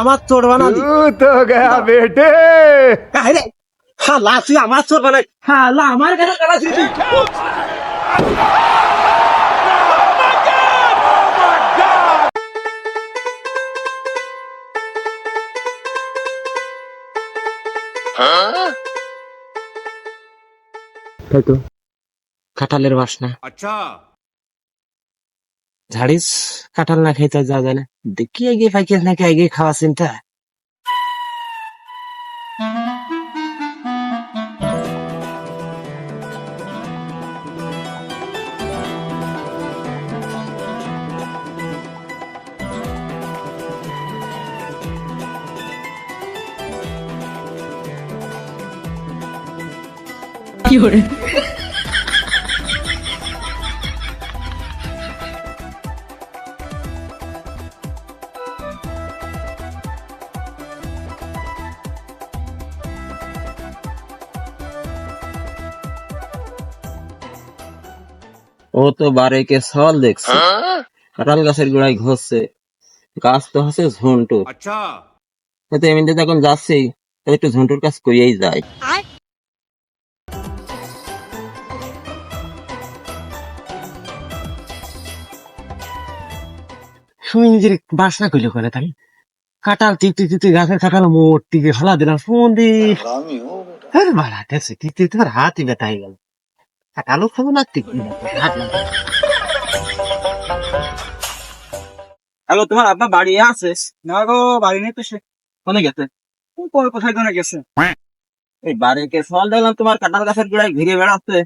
আমার চোর বানা তো গয়া বেটে। আরে শালা তুই আমার চোর বানাই লা আমার কেন তুই? বাসনা। আচ্ছা। ঝাড়িস কাঁঠাল না খাইতে যা যায় না দেখি এগিয়ে ফাইকিস নাকি এগিয়ে খাওয়া চিন্তা ও তো বারেকে সল দেখছে। হ্যাঁ? কাঁঠাল গাছের গোড়ায় ঘষছে। গাছ তো হচ্ছে ঝন্টুর আচ্ছা। তো এমনিতে এখন যাচ্ছি একটু ঝন্টুর কাজ করিয়েই যায় সুইঞ্জির বাসা কইলো কোনে তাই। কাটাল টিপতে টিপতে গাছের কাটাল মোট টিকে ফেলা দিলাম। ফোন দি। মারা গেছে টিপতে তোর হাতই ব্যথা গেল। কাঁঠালও খাব না হ্যালো তোমার আপনার বাড়ি আছে? না গো বাড়ি নেই তো সে। কোনে গেছে? কই কোথায় ধরে গেছে? এই বাড়িকে ফল দেখলাম তোমার কাঁঠাল গাছের গোড়ায় ঘিরে বেড়াচ্ছে।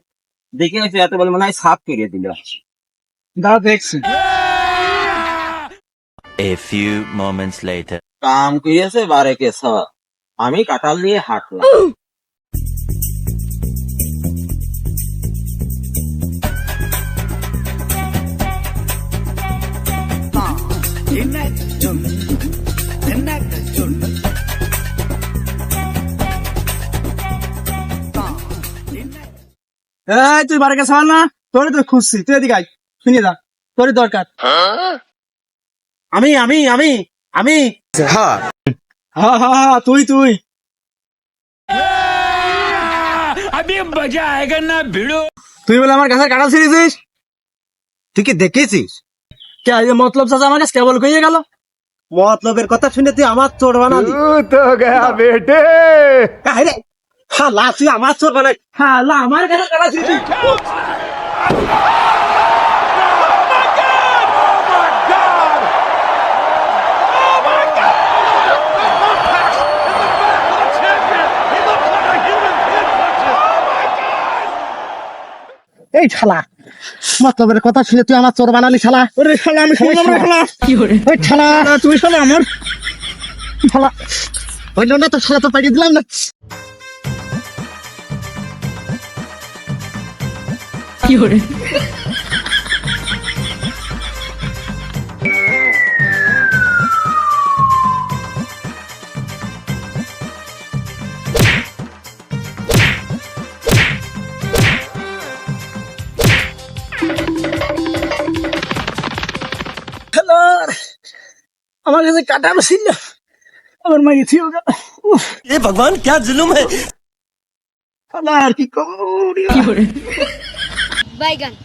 দেখে এসে এত বলে মনে হয় সাপ করিয়ে দিল। দাঁড়া দেখছি। A few moments later. কাম করিয়েছে বারেকে সব। আমি কাঁঠাল নিয়ে হাঁটলাম। এই তুই বারে গেছে না। তোরে তো খুঁজছি। তুই এদিকে আয়। শুনে যা। তোরে দরকার। আমি আমি আমি আমি। হ্যাঁ তুই তুই। মজা আয়েগা না ভিড়ো তুই বলে আমার কাছে কাটা ছিঁড়েছিস? তুই কি দেখেছিস কে মতলব চাচা আমার কাছে কেবল কইয়ে গেল? মতলবের কথা শুনে তুই আমার চোর বানালি। তো গয়া বেটে। আরে হালা তুই আমার চোর বানাই। হালা আমার কাছে কাটা ছিঁড়েছিস এই শালা মতলবের কথা শুনে তুই আমার চোর বানালি শালা। ওরে শালা আমি শুনলাম রে শালা। ওই শালা। তুই শালা আমার। শালা হইল না তো শালা তো পাঠিয়ে দিলাম না। क्यों हो रहे काटा मैं इसी होगा। ये भगवान क्या जुलूम है? की বাইগান